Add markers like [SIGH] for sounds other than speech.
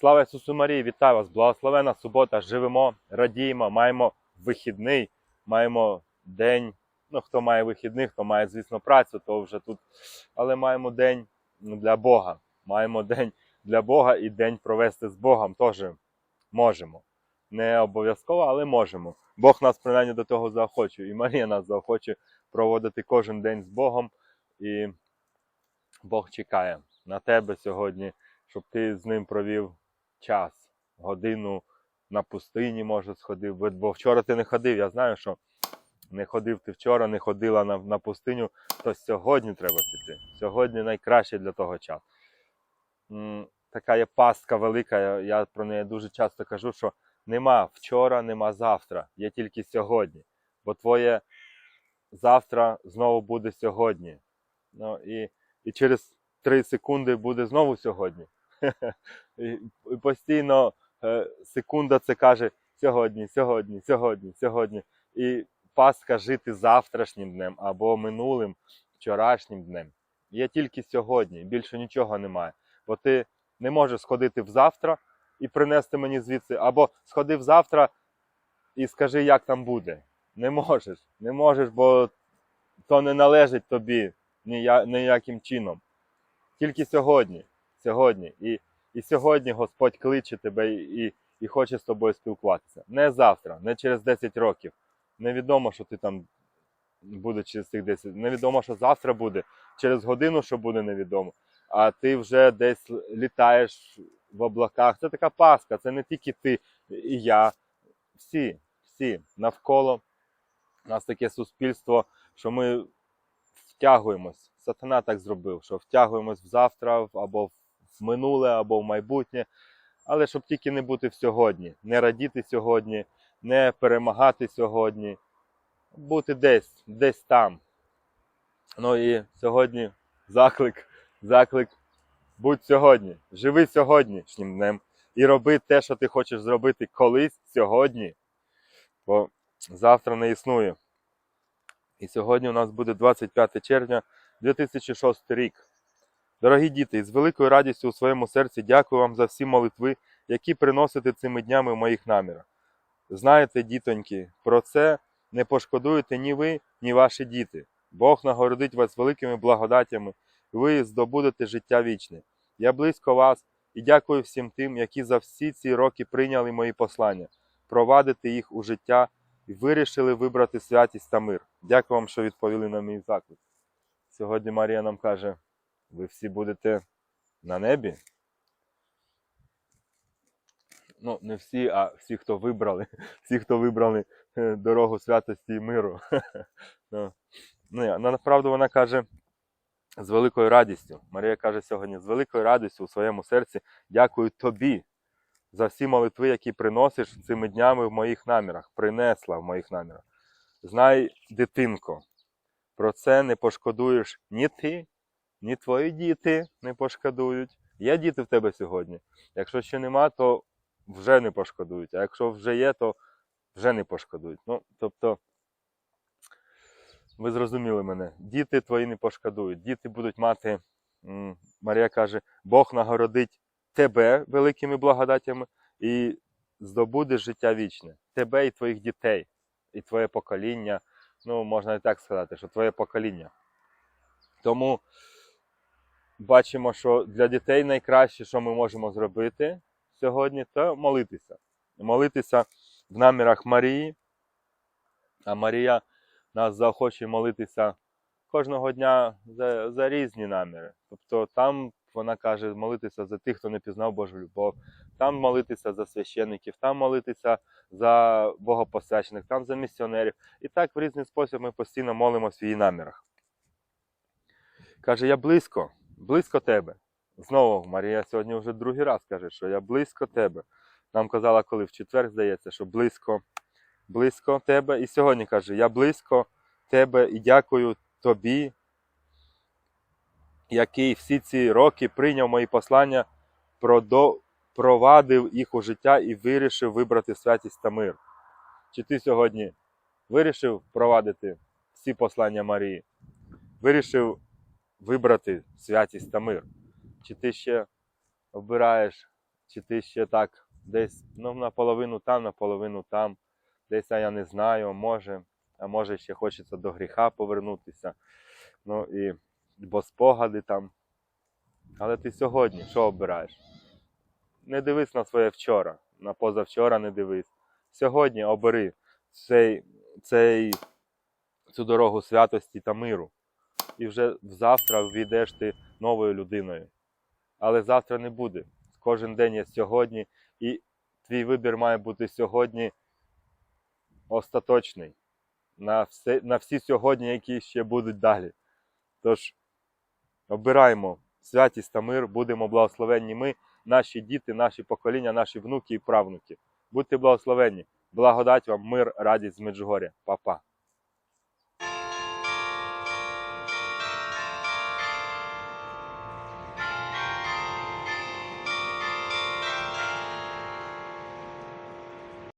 Слава Ісусу Марії, вітаю вас! Благословена субота! Живемо, радіємо, маємо вихідний, маємо день. Ну, хто має вихідний, хто має, звісно, працю, то вже тут. Але маємо день для Бога. Маємо день для Бога і день провести з Богом теж можемо. Не обов'язково, але можемо. Бог нас принаймні до того заохочує. І Марія нас заохочує проводити кожен день з Богом. І Бог чекає на тебе сьогодні, щоб ти з ним провів час, годину на пустині, може, сходив. Бо- вчора ти не ходив. Я знаю, що не ходив ти вчора, не ходила на, на пустиню, то сьогодні треба піти. Сьогодні найкраще для того час. Така є пастка велика. Я про неї дуже часто кажу, що нема вчора, нема завтра, є тільки сьогодні. Бо твоє завтра знову буде сьогодні. Ну, і, і через 3 секунди буде знову сьогодні. [LAUGHS] І, постійно е, секунда це каже сьогодні, сьогодні, сьогодні, сьогодні. І пастка жити завтрашнім днем або минулим вчорашнім днем. Є тільки сьогодні, більше нічого немає. Бо ти не можеш сходити в завтра і принести мені звідси, або сходи завтра і скажи, як там буде. Не можеш, не можеш, бо то не належить тобі ніяким чином. Тільки сьогодні. Сьогодні. І, і сьогодні Господь кличе тебе і, і хоче з тобою спілкуватися. Не завтра, не через 10 років. Невідомо, що ти там буде через цих 10. Невідомо, що завтра буде, через годину, що буде невідомо. А ти вже десь літаєш в облаках. Це така паска, це не тільки ти і я. Всі, всі навколо у нас таке суспільство, що ми втягуємось. Сатана так зробив, що втягуємось в завтра або в минуле, або в майбутнє. Але щоб тільки не бути в сьогодні, не радіти сьогодні, не перемагати сьогодні, бути десь, десь там. Ну і сьогодні заклик, заклик, будь сьогодні, живи сьогоднішнім днем і роби те, що ти хочеш зробити колись сьогодні. Бо завтра не існує. І сьогодні у нас буде 25 червня 2006 рік. Дорогі діти, з великою радістю у своєму серці дякую вам за всі молитви, які приносите цими днями в моїх намірах. Знаєте, дітоньки, про це не пошкодуєте ні ви, ні ваші діти. Бог нагородить вас великими благодатями, ви здобудете життя вічне. Я близько вас і дякую всім тим, які за всі ці роки прийняли мої послання, провадити їх у життя і вирішили вибрати святість та мир. Дякую вам, що відповіли на мій заклик. Сьогодні Марія нам каже: ви всі будете на небі. Ну, не всі, а всі, хто вибрали, [LAUGHS] всі, хто вибрали е, дорогу святості і миру. [LAUGHS] Ну, ну, направду вона каже з великою радістю. Марія каже сьогодні з великою радістю у своєму серці дякую тобі за всі молитви, які приносиш цими днями в моїх намірах, принесла в моїх намірах. Знай, дитинко, про це не пошкодуєш ні ти, ні твої діти не пошкодують. Є діти в тебе сьогодні. Якщо ще нема, то вже не пошкодують. А якщо вже є, то вже не пошкодують. Ну, тобто, ви зрозуміли мене. Діти твої не пошкодують. Діти будуть мати, Марія каже, Бог нагородить тебе великими благодатями і здобудеш життя вічне. Тебе і твоїх дітей, і твоє покоління. Ну, можна і так сказати, що твоє покоління. Тому бачимо, що для дітей найкраще, що ми можемо зробити сьогодні, це молитися. Молитися в намірах Марії. А Марія нас заохочує молитися кожного дня за, за різні наміри. Тобто там вона каже молитися за тих, хто не пізнав Божу любов, там молитися за священників, там молитися за богопосвячених, там за місіонерів. І так в різний спосіб ми постійно молимося в її намірах. Каже, я близько, близько тебе. Знову Марія сьогодні вже другий раз каже, що я близько тебе. Нам казала, коли в четвер здається, що близько, близько тебе. І сьогодні каже, я близько тебе і дякую тобі, який всі ці роки прийняв мої послання, продо- провадив їх у життя і вирішив вибрати святість та мир. Чи ти сьогодні вирішив провадити всі послання Марії? Вирішив вибрати святість та мир? Чи ти ще обираєш чи ти ще так десь ну, наполовину там, наполовину там, десь а я не знаю, може, а може ще хочеться до гріха повернутися. Ну і бо спогади там. Але ти сьогодні що обираєш? Не дивись на своє вчора, на позавчора не дивись. Сьогодні обери цей, цей, цю дорогу святості та миру. І вже завтра війдеш ти новою людиною. Але завтра не буде. Кожен день є сьогодні, і твій вибір має бути сьогодні остаточний. На, все, на всі сьогодні, які ще будуть далі. Тож обираємо святість та мир, будемо благословенні ми, наші діти, наші покоління, наші внуки і правнуки. Будьте благословенні. Благодать вам, мир, радість з Меджугоря. Па-па.